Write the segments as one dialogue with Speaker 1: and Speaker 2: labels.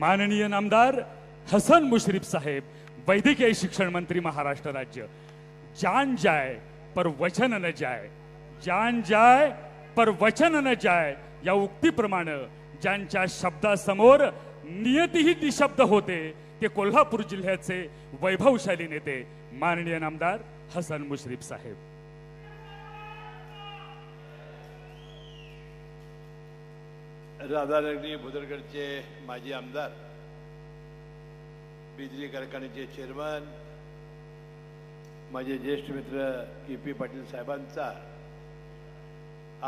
Speaker 1: माननीय नामदार हसन मुश्रीफ साहेब वैद्यकीय शिक्षण मंत्री महाराष्ट्र राज्य. जान जाय पर वचन न जाय. जान जाय पर वचन न जाय. या उक्तीप्रमाणे ज्यांच्या शब्दासमोर नियतीही निशब्द होते ते कोल्हापूर जिल्ह्याचे वैभवशाली नेते माननीय नामदार हसन मुश्रीफ साहेब.
Speaker 2: राधानगरी भुदरगडचे माजी आमदार बिजली कारखान्याचे चेअरमन माझे ज्येष्ठ मित्र के पी पाटील साहेबांचा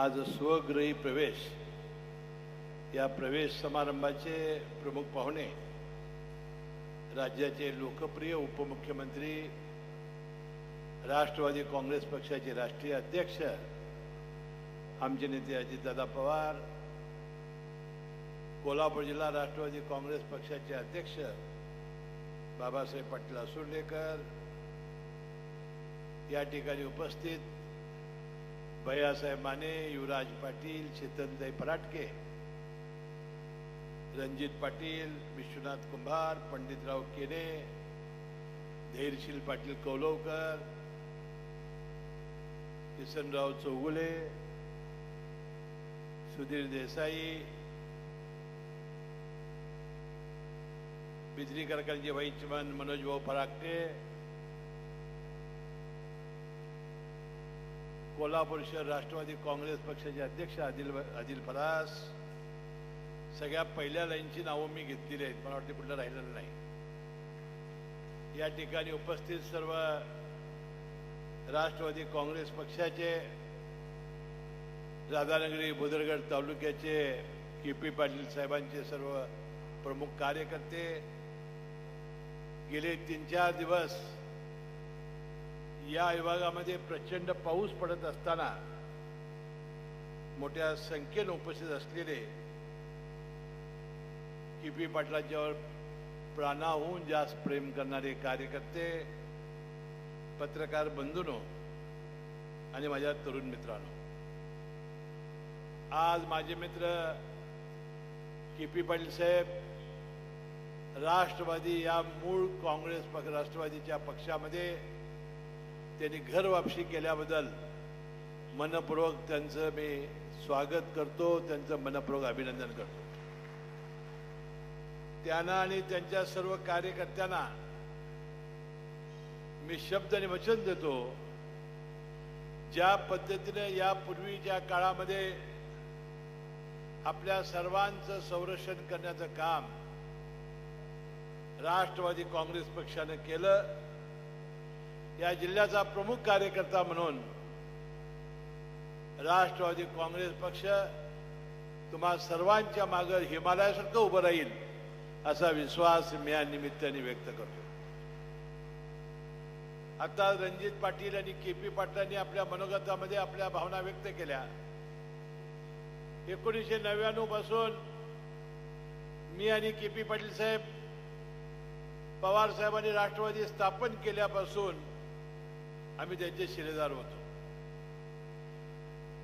Speaker 2: आज स्वगृही प्रवेश. या प्रवेश समारंभाचे प्रमुख पाहुणे राज्याचे लोकप्रिय उपमुख्यमंत्री राष्ट्रवादी काँग्रेस पक्षाचे राष्ट्रीय अध्यक्ष आमचे नेते अजितदादा पवार कोल्हापूर जिल्हा राष्ट्रवादी काँग्रेस पक्षाचे अध्यक्ष बाबासाहेब पाटील असुर्लेकर या ठिकाणी उपस्थित भैयासाहेब माने युवराज पाटील चेतनदाई पराटके रणजित पाटील विश्वनाथ कुंभार पंडितराव केने धैर्यशील पाटील कौलवकर किसनराव चौगुले सुधीर देसाई बिजली कारखान्याचे भाई चमन मनोज भाऊ फराकटे कोल्हापूर शहर राष्ट्रवादी काँग्रेस पक्षाचे अध्यक्ष आदिल आदिल फरास। सगळ्या पहिल्या लाईनची नावं मी घेतलेली आहेत मला वाटते कुठलं राहिलेलं नाही. या ठिकाणी उपस्थित सर्व राष्ट्रवादी काँग्रेस पक्षाचे राधानगरी बुदरगड तालुक्याचे के पी पाटील साहेबांचे सर्व प्रमुख कार्यकर्ते गेले तीन चार दिवस या विभागामध्ये प्रचंड पाऊस पडत असताना मोठ्या संख्येनं उपस्थित असलेले किपी पी पाटलांच्यावर प्राणाहून जास्त प्रेम करणारे कार्यकर्ते पत्रकार बंधूनो आणि माझ्या तरुण मित्रांनो आज माझे मित्र के पी पाटील साहेब राष्ट्रवादी या मूळ काँग्रेस पक्ष राष्ट्रवादीच्या पक्षामध्ये त्यांनी घर वापसी केल्याबद्दल मनपूर्वक त्यांचं मी स्वागत करतो त्यांचं मनपूर्वक अभिनंदन करतो. त्यांना आणि त्यांच्या सर्व कार्यकर्त्यांना मी शब्द आणि वचन देतो ज्या पद्धतीने यापूर्वीच्या काळामध्ये आपल्या सर्वांचं संरक्षण करण्याचं काम राष्ट्रवादी काँग्रेस पक्षानं केलं. या जिल्ह्याचा प्रमुख कार्यकर्ता म्हणून राष्ट्रवादी काँग्रेस पक्ष तुम्हा सर्वांच्या मागं हिमालयासारखं उभं राहील असा विश्वास मी या निमित्ताने व्यक्त करतो. आता रणजित पाटील आणि के पी पाटलांनी आपल्या मनोगतामध्ये आपल्या भावना व्यक्त केल्या. एकोणीसशे नव्याण्णवपासून मी आणि के पी पाटील साहेब पवार साहेबांनी राष्ट्रवादी स्थापन केल्यापासून आम्ही त्यांचे शिलेदार होतो.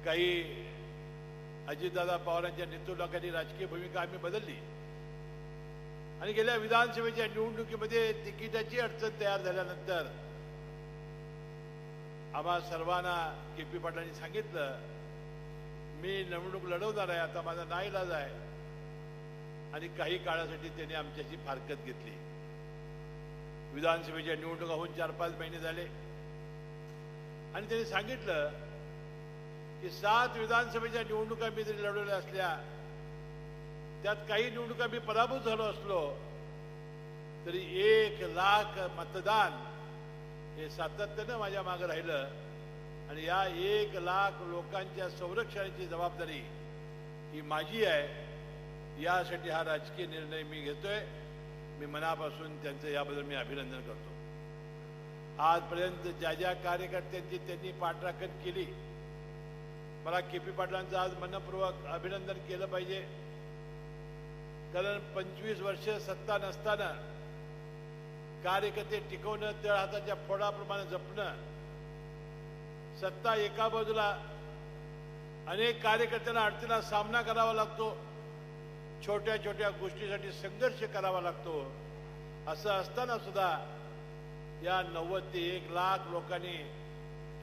Speaker 2: काही अजितदादा पवारांच्या नेतृत्वाखाली राजकीय भूमिका आम्ही बदलली. आणि गेल्या विधानसभेच्या निवडणुकीमध्ये तिकिटाची अडचण तयार झाल्यानंतर आम्हा सर्वांना के पी पाटलांनी सांगितलं मी निवडणूक लढवणार आहे आता माझा नाईलाज आहे. आणि काही काळासाठी त्यांनी आमच्याशी फारकत घेतली. विधानसभेच्या निवडणुका होऊन चार पाच महिने झाले. आणि त्यांनी सांगितलं की सात विधानसभेच्या निवडणुका मी जरी लढवल्या असल्या त्यात काही निवडणुका मी पराभूत झालो असलो तरी एक लाख मतदान हे सातत्यानं माझ्या मागे राहिलं आणि या एक लाख लोकांच्या संरक्षणाची जबाबदारी ही माझी आहे. यासाठी हा राजकीय निर्णय मी घेतोय. मी मनापासून त्यांचं याबद्दल मी अभिनंदन करतो. आजपर्यंत ज्या ज्या कार्यकर्त्यांची त्यांनी पाठराखण केली मला के पी पाटलांचं आज मनपूर्वक अभिनंदन केलं पाहिजे. कारण पंचवीस वर्ष सत्ता नसताना कार्यकर्ते टिकवणं तळ हाताच्या फोडाप्रमाणे जपणं सत्ता एका बाजूला अनेक कार्यकर्त्यांना अडचणीला सामना करावा लागतो. छोट्या छोट्या गोष्टीसाठी संघर्ष करावा लागतो. असं असताना सुद्धा या नव्वद ते एक लाख लोकांनी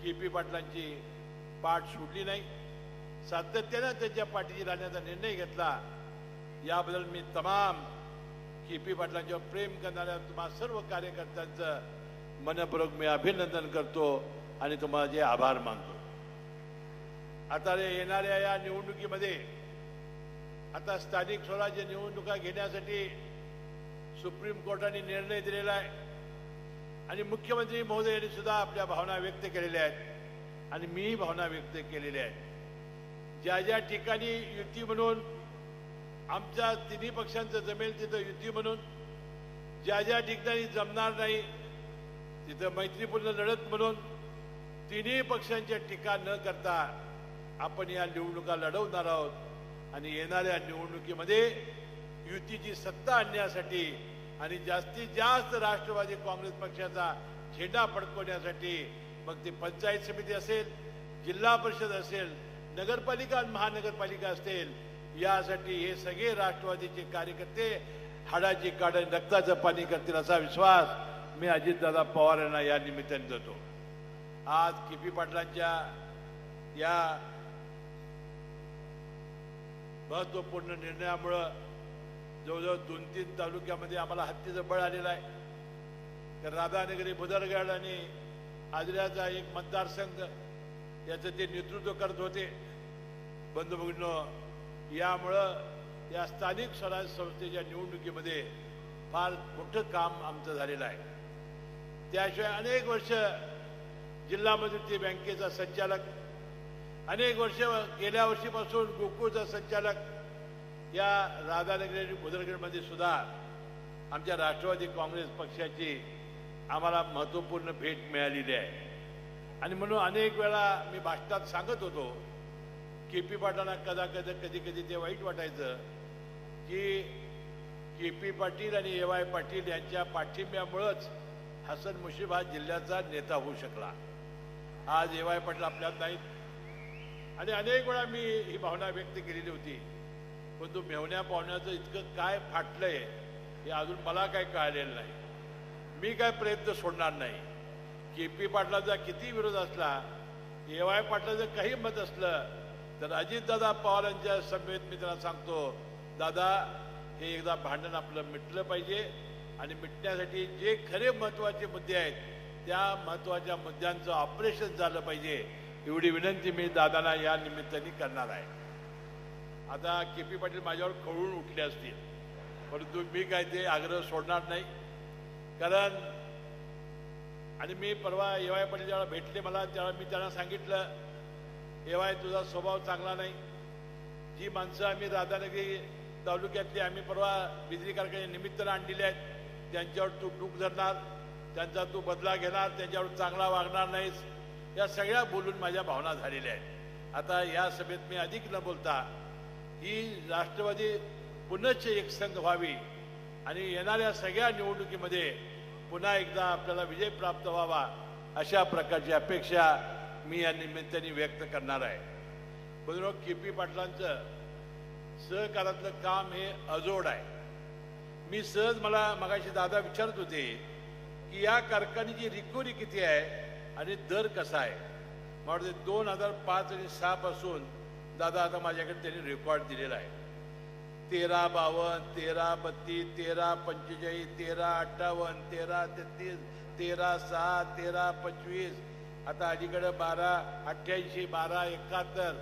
Speaker 2: के पी पाटलांची पाठ सोडली नाही. सातत्यानं त्यांच्या पाठीशी राहण्याचा निर्णय घेतला. याबद्दल मी तमाम के पी पाटलांच्यावर प्रेम करणाऱ्या तुम्हा सर्व कार्यकर्त्यांचं मनपूर्वक मी अभिनंदन करतो आणि तुम्हाला जे आभार मानतो. आता रे येणाऱ्या या निवडणुकीमध्ये आता स्थानिक स्वराज्य निवडणुका घेण्यासाठी सुप्रीम कोर्टाने निर्णय दिलेला आहे. आणि मुख्यमंत्री महोदयांनी सुद्धा आपल्या भावना व्यक्त केलेल्या आहेत. आणि मीही भावना व्यक्त केलेल्या आहेत. ज्या ज्या ठिकाणी युती म्हणून आमच्या तिन्ही पक्षांचं जमेल तिथं युती म्हणून ज्या ज्या ठिकाणी जमणार नाही तिथं मैत्रीपूर्ण लढत म्हणून तिन्ही पक्षांच्या टीका न करता आपण या निवडणुका लढवणार आहोत. आणि येणाऱ्या निवडणुकीमध्ये युतीची सत्ता आणण्यासाठी आणि जास्तीत जास्त राष्ट्रवादी काँग्रेस पक्षाचा झेंडा फडकवण्यासाठी मग ते पंचायत समिती असेल जिल्हा परिषद असेल नगरपालिका आणि महानगरपालिका असेल यासाठी हे सगळे राष्ट्रवादीचे कार्यकर्ते हाडाची काढ रक्ताचं पाणी करतील असा विश्वास मी अजितदादा पवार यांना या निमित्ताने देतो. आज किपी पाटलांच्या या महत्त्वपूर्ण निर्णयामुळं जवळजवळ दोन तीन तालुक्यामध्ये आम्हाला हत्तीचं बळ आलेलं आहे. तर राधानगरी बुदरगड आणि आजऱ्याचा एक मतदारसंघ याचं ते नेतृत्व करत होते. बंधू भगिनो यामुळं या स्थानिक स्वराज्य संस्थेच्या निवडणुकीमध्ये फार मोठं काम आमचं झालेलं आहे. त्याशिवाय अनेक वर्ष जिल्हा मध्यवर्ती बँकेचा संचालक अनेक वर्ष गेल्या वर्षीपासून गोकुळचा संचालक या राधानगरी आणि बुदरगडमध्ये सुद्धा आमच्या राष्ट्रवादी काँग्रेस पक्षाची आम्हाला महत्त्वपूर्ण भेट मिळालेली आहे. आणि म्हणून अनेक वेळा मी भाषणात सांगत होतो के पी पाटलांना कदा कदा कधी कधी ते वाईट वाटायचं की के पी पाटील आणि ए वाय पाटील यांच्या पाठिंब्यामुळंच हसन मुशीफ हा जिल्ह्याचा नेता होऊ शकला. आज ए वाय पाटील आपल्यात नाहीत. आणि अनेक वेळा मी ही भावना व्यक्त केलेली होती. पण तो मेवण्या पाहुण्याचं इतकं काय फाटलंय हे अजून मला काय कळलेलं नाही. मी काय प्रयत्न सोडणार नाही. के पी पाटलाचा किती विरोध असला ए वाय पाटलाचं काही मत असलं तर अजितदादा पवारांच्या सभेत मी त्यांना सांगतो दादा हे एकदा भांडण आपलं मिटलं पाहिजे आणि मिटण्यासाठी जे खरे महत्त्वाचे मुद्दे आहेत त्या महत्त्वाच्या मुद्द्यांचं ऑपरेशन झालं पाहिजे. एवढी विनंती मी दादांना या निमित्ताने करणार आहे. आता के पी पाटील माझ्यावर खळून उठले असतील परंतु मी काय ते आग्रह सोडणार नाही. कारण आणि मी परवा एवाय पाटील जेव्हा भेटले मला तेव्हा मी त्यांना सांगितलं एवाय तुझा स्वभाव चांगला नाही. जी माणसं आम्ही राधानगरी तालुक्यातली आम्ही परवा बिजली कारखान्या निमित्तानं आणलेली आहेत त्यांच्यावर तू डूक धरणार त्यांचा तू बदला घेणार त्यांच्यावर चांगला वागणार नाहीस. या सगळ्या बोलून माझ्या भावना झालेल्या आहेत. आता या सभेत मी अधिक न बोलता ही राष्ट्रवादी पुनश्च एक संघ व्हावी आणि येणाऱ्या सगळ्या निवडणुकीमध्ये पुन्हा एकदा आपल्याला विजय प्राप्त व्हावा अशा प्रकारची अपेक्षा मी या निमित्ताने व्यक्त करणार आहे. बरोबर के पी पाटलांचं सहकारातलं काम हे अजोड आहे. मी सहज मला मगाशी दादा विचारत होते की या कारखान्याची रिकव्हरी किती आहे? आणि दर कसा आहे? मला दोन हजार पाच आणि सहा पासून दादा आता माझ्याकडे त्यांनी रेकॉर्ड दिलेला आहे. तेरा बावन्न तेरा बत्तीस तेरा पंचेचाळीस तेरा अठ्ठावन्न तेरा तेहतीस तेरा सहा तेरा पंचवीस आता अलीकडे बारा अठ्ठ्याऐंशी बारा एकाहत्तर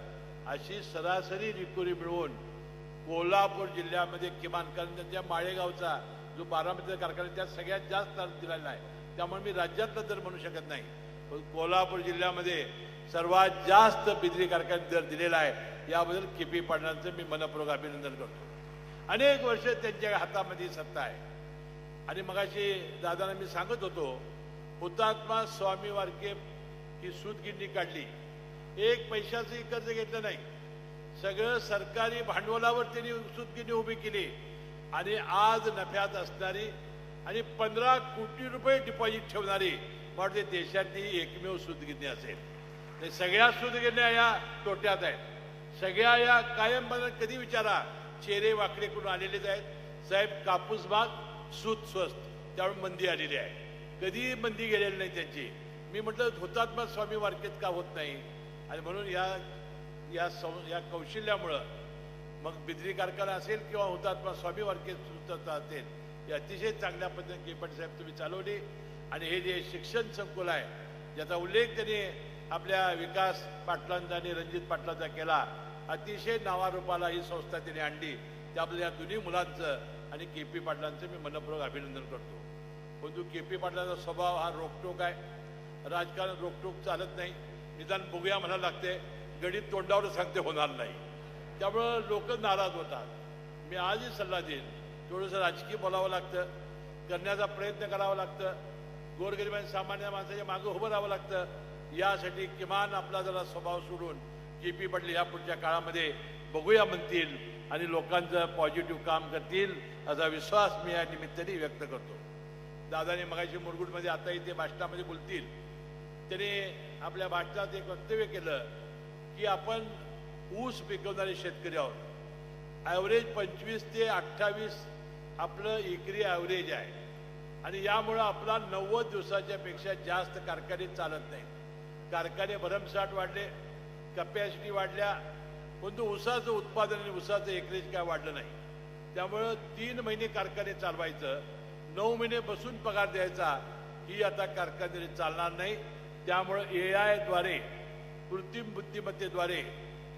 Speaker 2: अशी सरासरी रिकोरी मिळवून कोल्हापूर जिल्ह्यामध्ये किमान कारण त्यांच्या माळेगावचा जो बारामतीचा कारखाना त्यात सगळ्यात जास्त दर दिलेला आहे त्यामुळे मी राज्यातला दर म्हणू शकत नाही. कोल्हापूर जिल्ह्यामध्ये सर्वात जास्त बिजली कारखान्यात दर दिलेला आहे. याबद्दल के पी पाटलांचं मी मनपूर्वक अभिनंदन करतो. अनेक वर्ष त्यांच्या हातामध्ये सत्ता आहे. आणि मगाशी दादांना मी सांगत होतो हुतात्मा स्वामी वारके ही सूतगिंडी काढली. एक पैशाचंही कर्ज घेतलं नाही. सगळं सरकारी भांडवलावर त्यांनी सूतगिंडी उभी केली. आणि आज नफ्यात असणारी आणि पंधरा कोटी रुपये डिपॉझिट ठेवणारी म्हणजे वाटते देशातली एकमेव सूतगिरणी असेल सगळ्या सूतगिरण्या या तोट्यात आहेत. सगळ्या या कायम बंद कधी विचारा चेहरे वाकडे करून आलेलेच आहेत. साहेब कापूस भाग सूत स्वस्त त्यामुळे मंदी आलेली आहे. कधी मंदी गेलेली नाही त्यांची. मी म्हटलं हुतात्मा स्वामी वारकेत का होत नाही? आणि म्हणून या या सौ या कौशल्यामुळं मग बिद्री कारखाना असेल किंवा हुतात्मा स्वामी वारके सुद्धा असेल हे अतिशय चांगल्या पद्धतीने केपट साहेब तुम्ही चालवली. आणि हे जे शिक्षण संकुल आहे ज्याचा उल्लेख त्यांनी आपल्या विकास पाटलांचा आणि रणजित पाटलांचा केला अतिशय नावारूपाला ही संस्था तिने आणली. त्याबद्दल या दोन्ही मुलांचं आणि के पी पाटलांचं मी मनपूर्वक अभिनंदन करतो. परंतु के पी पाटलांचा स्वभाव हा रोकटोक आहे. राजकारण रोकटोक चालत नाही. निदान बघूया म्हणायला लागते गणित तोंडावर सांगते होणार नाही. त्यामुळं लोक नाराज होतात. मी आजही सल्ला देईन थोडंसं राजकीय बोलावं लागतं करण्याचा प्रयत्न करावा लागतं. गोरगरिबांनी सामान्य माणसाच्या मागं उभं राहावं लागतं. यासाठी किमान आपला जरा स्वभाव सोडून के पी पाटील ह्या पुढच्या काळामध्ये बघूया म्हणतील आणि लोकांचं पॉझिटिव्ह काम करतील असा विश्वास मी या निमित्ताने व्यक्त करतो. दादाने मगाशी मुरगुडमध्ये आता इथे भाषणामध्ये बोलतील. त्याने आपल्या भाषणात एक वक्तव्य केलं की आपण ऊस पिकवणारे शेतकरी आहोत. ॲव्हरेज पंचवीस ते अठ्ठावीस आपलं एकरी ॲव्हरेज आहे. आणि यामुळं आपला नव्वद दिवसाच्या पेक्षा जास्त कारखाने चालत नाही कारखाने भरमसाठ वाढले कपॅसिटी वाढल्या परंतु ऊसाचं उत्पादन आणि ऊसाचं एकरेज काय वाढलं नाही. त्यामुळं तीन महिने कारखाने चालवायचं नऊ महिने बसून पगार द्यायचा ही आता कारखाने चालणार नाही. त्यामुळं ए आयद्वारे कृत्रिम बुद्धिमत्तेद्वारे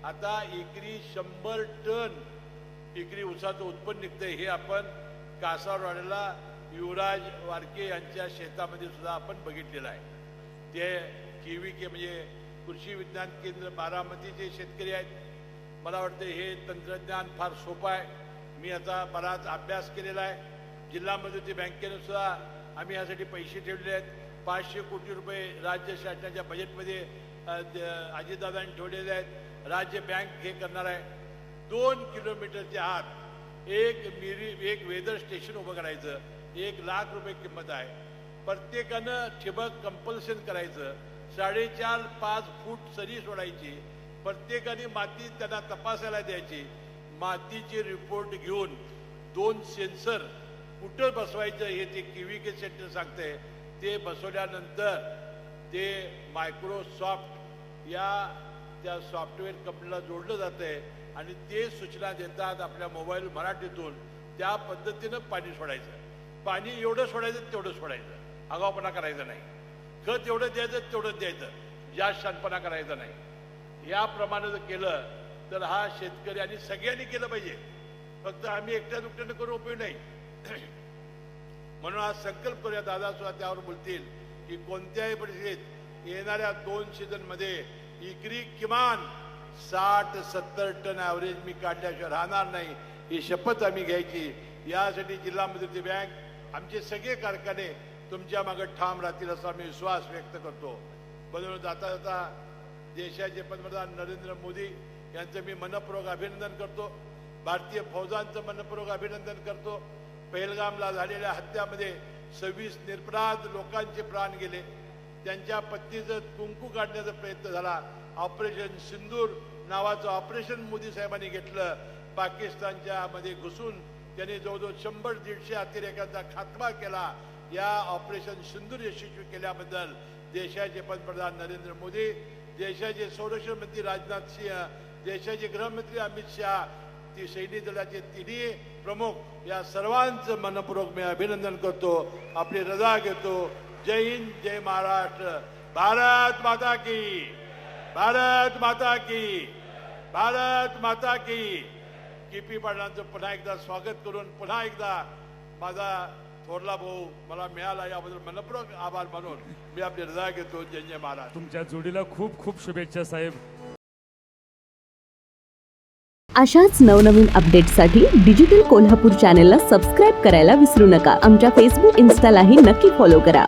Speaker 2: आता एकरी शंभर टन एकरी ऊसाचं उत्पन्न निघतंय हे आपण कासारवाड्याला युवराज वारके यांच्या शेतामध्ये सुद्धा आपण बघितलेलं आहे. ते केवी के म्हणजे कृषी विज्ञान केंद्र बारामतीचे शेतकरी आहेत मला वाटतं हे तंत्रज्ञान फार सोपं आहे. मी याचा बराच अभ्यास केलेला आहे. जिल्हा मदती बँकेनं सुद्धा आम्ही यासाठी पैसे ठेवले आहेत. पाचशे कोटी रुपये राज्य शासनाच्या बजेटमध्ये द- अजितदादांनी ठेवलेले आहेत. राज्य बँक हे करणार आहे. दोन किलोमीटरच्या आत एक मिरी एक वेदर स्टेशन उभं करायचं. एक लाख रुपये किंमत आहे. प्रत्येकानं ठिबक कंपल्शन करायचं. साडेचार पाच फूट सरी सोडायची. प्रत्येकाने माती त्यांना तपासायला द्यायची. मातीचे रिपोर्ट घेऊन दोन सेन्सर कुठं बसवायचं हे ते केव्ही के सेंटर सांगते ते बसवल्यानंतर ते मायक्रोसॉफ्ट या त्या सॉफ्टवेअर कंपनीला जोडलं जातंय आणि ते सूचना देतात आपल्या मोबाईल मराठीतून. त्या पद्धतीनं पाणी सोडायचं. पाणी एवढं सोडायचं तेवढं सोडायचं. आगावपणा करायचा नाही. खत एवढं द्यायचं तेवढं द्यायचं. जास्त शानपणा करायचा नाही. याप्रमाणे जर केलं तर हा शेतकरी आणि सगळ्यांनी केलं पाहिजे. फक्त आम्ही एकट्या दुकट्यानं करून उपयोग नाही. म्हणून आज संकल्प करूया. दादा सुद्धा त्यावर बोलतील की कोणत्याही परिस्थितीत येणाऱ्या दोन सीझनमध्ये इकरी किमान साठ सत्तर टन ॲव्हरेज मी काढल्याशिवाय राहणार नाही. ही शपथ आम्ही घ्यायची. यासाठी जिल्हा मध्यवर्ती बँक आमचे सगळे कारखाने तुमच्या मागे ठाम राहतील असा मी विश्वास व्यक्त करतो. बदलून जाता जाता देशाचे पंतप्रधान नरेंद्र मोदी यांचं मी मनपूर्वक अभिनंदन करतो. भारतीय फौजांचं मनपूर्वक अभिनंदन करतो. पहलगामला झालेल्या हत्यामध्ये सव्वीस निरपराध लोकांचे प्राण गेले. त्यांच्या पत्नीचं कुंकू काढण्याचा प्रयत्न झाला. ऑपरेशन सिंदूर नावाचं ऑपरेशन मोदी साहेबांनी घेतलं. पाकिस्तानच्या मध्ये घुसून त्यांनी जवळजवळ शंभर दीडशे अतिरेकांचा खात्मा केला. या ऑपरेशन सिंदूर यशस्वी केल्याबद्दल देशाचे पंतप्रधान नरेंद्र मोदी देशाचे संरक्षण मंत्री राजनाथ सिंह देशाचे गृहमंत्री अमित शहा ती सैनिक दलाचे तिन्ही प्रमुख या सर्वांचं मनपूर्वक मी अभिनंदन करतो आपली रजा घेतो. जय हिंद जय महाराष्ट्र. भारत माता की भारत माता की भारत माता की किपी पाटलांचं पुन्हा एकदा स्वागत करून पुन्हा एकदा माझा थोरला भाऊ मला मिळाला याबद्दल मनपूर्वक आभार मानून मी आपली रजा घेतो. जय जय महाराज.
Speaker 1: तुमच्या जोडीला खूप खूप शुभेच्छा साहेब.
Speaker 3: अशाच नवनवीन अपडेट्ससाठी डिजिटल कोल्हापूर चॅनेलला सबस्क्राईब करायला विसरू नका. आमच्या फेसबुक इन्स्टालाही नक्की फॉलो करा.